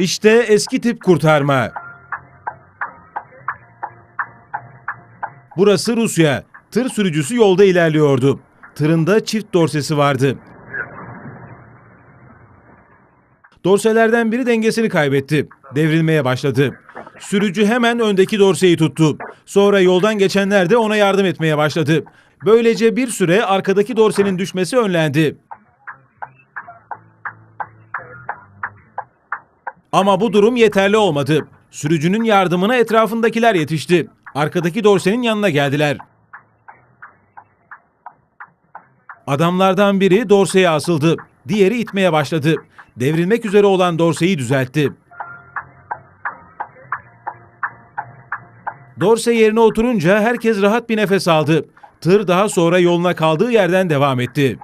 İşte eski tip kurtarma. Burası Rusya. Tır sürücüsü yolda ilerliyordu. Tırında çift dorsesi vardı. Dorselerden biri dengesini kaybetti. Devrilmeye başladı. Sürücü hemen öndeki dorseyi tuttu. Sonra yoldan geçenler de ona yardım etmeye başladı. Böylece bir süre arkadaki dorsenin düşmesi önlendi. Ama bu durum yeterli olmadı. Sürücünün yardımına etrafındakiler yetişti. Arkadaki dorsenin yanına geldiler. Adamlardan biri dorseye asıldı. Diğeri itmeye başladı. Devrilmek üzere olan dorseyi düzeltti. Dorse yerine oturunca herkes rahat bir nefes aldı. Tır daha sonra yoluna kaldığı yerden devam etti.